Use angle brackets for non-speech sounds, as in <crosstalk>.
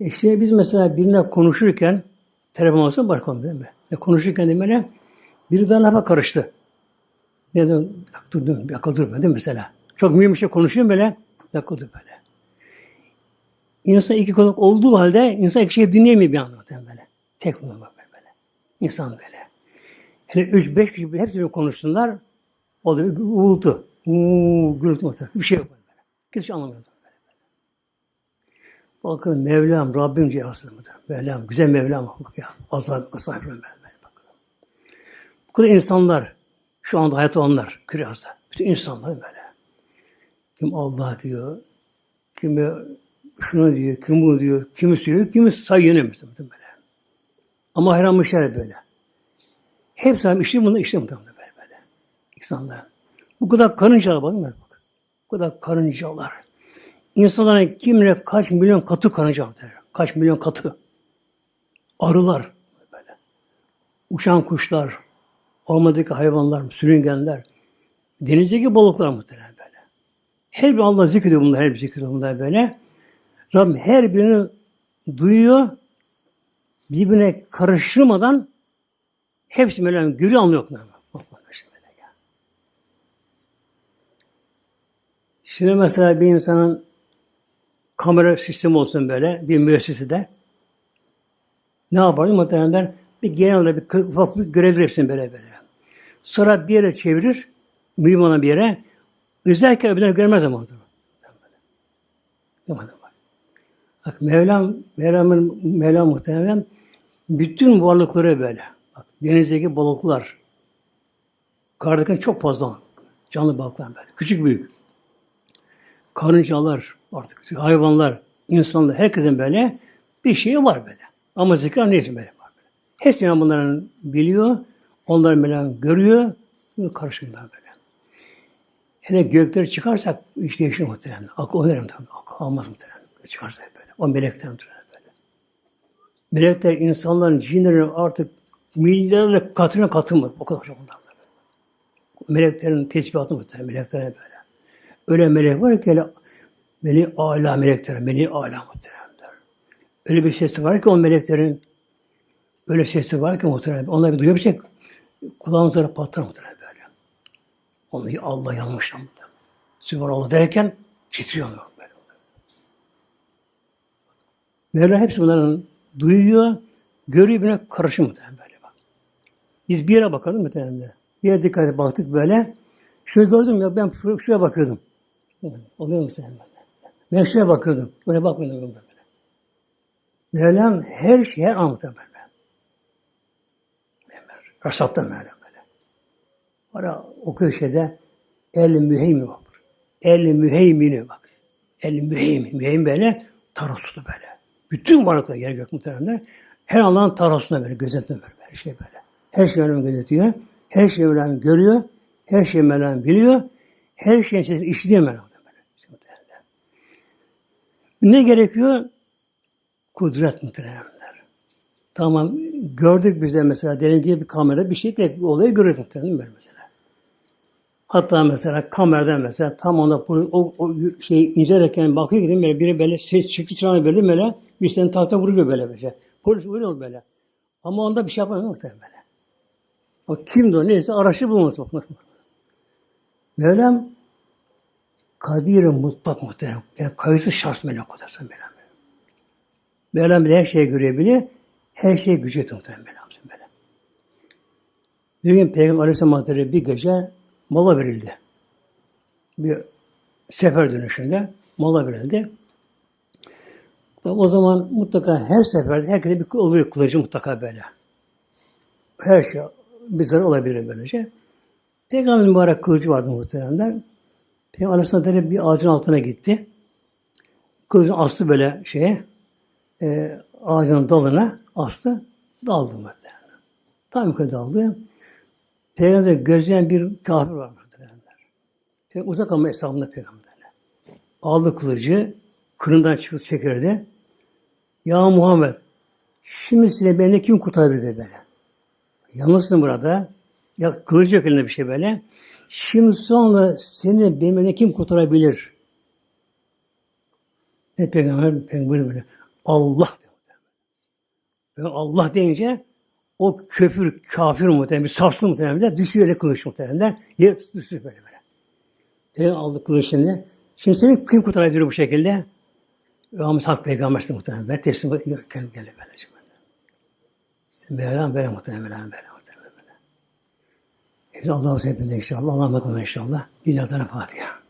E şimdi biz mesela birine konuşurken, telefon olsun olmuyor değil mi? E konuşurken de böyle biri daha lafa karıştı. Ne? Bir dakika dur, dur, bir dakika dur, mi mesela? Çok mühim bir şey konuşuyorum böyle. Bir dakika dur böyle. İnsan iki konuk olduğu halde insan iki şey dinleyemiyor bir anda böyle. Tek bulunma böyle, böyle. İnsan böyle. Hele üç, beş kişi hepsi böyle konuşsunlar. O da bir uğultu. Uuu, gürültü. Bir şey yok böyle. Kimse anlamıyor. Bakın Mevlam, Rabbim cihazı muhtemelen. Mevlam, güzel Mevlam. Bak ya. Böyle, böyle. Bakın. Bu kadar insanlar, şu anda hayatta olanlar, küresinde. Bütün insanlar böyle. Kim Allah diyor, kimi şunu diyor, kim bunu diyor, kimi söylüyor, kimi sayıyor mesela böyle. Ama hayranmışlar böyle. Hepsi hem işte bunu işte muhtemelen böyle böyle. İnsanlar. Bu kadar karıncalar bakın bak. Bu kadar karıncalar. İnsanların kimine kaç milyon katı karınca var. Kaç milyon katı. Arılar böyle. Uçan kuşlar, ormandaki hayvanlar, sürüngenler, denizdeki balıklar muhtemelen böyle. Her bir Allah zikrediyor bunlar, her bir zikrediyor bunlar böyle. Rabbim her birini duyuyor, birbirine karıştırmadan hepsi böyle görüyor anlıyor. Şimdi mesela bir insanın kamera sistemi olsun böyle bir müessesede ne yapar? Muhtemelen bir genel olarak bir ufak bir görev hepsini böyle böyle. Sonra bir yere çevirir, mühim olan bir yere. İzlerken öbürlerini görmez ama. Bak Mevlam, Mevlam'ın Mevlam muhtemelen bütün varlıkları böyle. Bak, denizdeki balıklar, kardaki çok fazla canlı balıklar böyle. Küçük büyük. Karıncalar, artık hayvanlar, insanlar, herkesin böyle bir şeyi var böyle. Ama zikra neyse böyle var böyle. Hepsini bunların biliyor, onları böyle görüyor, karşımda böyle. Hele göklere çıkarsak iş değişir muhtemelen. Akıl oynarım tabii. Akıl almaz muhtemelen. Çıkarsa böyle. O melekler muhtemelen böyle. Melekler insanların, cinlerin artık milyarlarca katına katılmıyor. O kadar çok bunlar böyle. Meleklerin tesbihatı muhtemelen. Melekler böyle. Öyle melek var ki hele Meli ala melekler, meli ala muhteremler. Öyle bir sesi var ki o meleklerin öyle sesi var ki muhterem. Onlar bir duyabilecek. Kulağın zarı patlar muhterem böyle. Onu Allah yanlış anladı. Sübhanallah derken titriyor böyle. Mevla hepsi bunların duyuyor, görüyor bile karışıyor muhtemelen. Biz bir yere bakalım muhtemelen. Bir yere dikkat baktık böyle. Şunu gördüm ya ben şuraya bakıyordum. Oluyor mu sen? Ben şuraya bakıyordum. Böyle bakmıyordum böyle. Mevlam her şey her anlatır böyle. Rasattan Mevlam böyle. Ara okuyor şeyde el müheymi bak. El müheymini bak. El müheymi. Müheymi böyle tarasusu böyle. Bütün varlıklar yer gök muhteremler her Allah'ın tarasında böyle gözetliyor böyle. Her şey böyle. Her şey Mevlam gözetiyor. Her şey Mevlam görüyor. Her şey Mevlam biliyor. Her şeyin sesini işitiyor Mevlam. Ne gerekiyor? Kudret muhteremler. Tamam gördük bize mesela diyelim ki bir kamera bir şey tek bir olayı görüyoruz muhteremler mesela. Hatta mesela kameradan mesela tam onda o, o şey incelerken bakıyor ki böyle biri böyle ses çıktı çırağını böyle böyle bir senin tahta vuruyor böyle böyle. Polis vuruyor böyle. Ama onda bir şey yapamıyor muhtemelen böyle. O kimdi o neyse araştır bulması. <laughs> Mevlam kadir mutlak muhterem. Yani kayıtsız şahs melek odası Mevlam. Mevlam her şeyi görebilir. Her şey gücü yetiyor muhterem Mevlam. Böyle. Bir gün Peygamber Aleyhisselam Hazretleri bir gece mola verildi. Bir sefer dönüşünde mola verildi. O zaman mutlaka her seferde herkese bir oluyor kılıcı mutlaka böyle. Her şey bir zarar olabilir böylece. Peygamberin mübarek kılıcı vardı muhteremler. Peygamber Aleyhisselam bir ağacın altına gitti. Kılıcın astı böyle şeye, e, ağacın dalına astı, daldı muhtemelen. Tam yukarı daldı. Peygamber gözleyen bir kafir var muhtemelen. Peygamber uzak ama hesabında peygamber. Aldı kılıcı, kırından çıkıp çekirdi. Ya Muhammed, şimdi size beni kim kurtarabilir böyle? Yalnızsın burada. Ya kılıcı yok elinde bir şey böyle. Şimdi sonra seni benimle kim kurtarabilir? Ne peygamber? Peygamber böyle. Allah. Ben Allah deyince o köfür, kafir muhtemelen, bir sarslı muhtemelen düşüyor öyle kılıç muhtemelen. Yer düşüyor böyle böyle. Peygamber aldı kılıçını. Şimdi seni kim kurtarabilir bu şekilde? Rahmet Hak Peygamber'sin muhtemelen. Ben teslim geldim böylece. İşte Mevlam böyle muhtemelen, böyle Hepsi Allah'a hepimize inşallah. Allah'a emanet olun inşallah. Dünyatına Fatiha.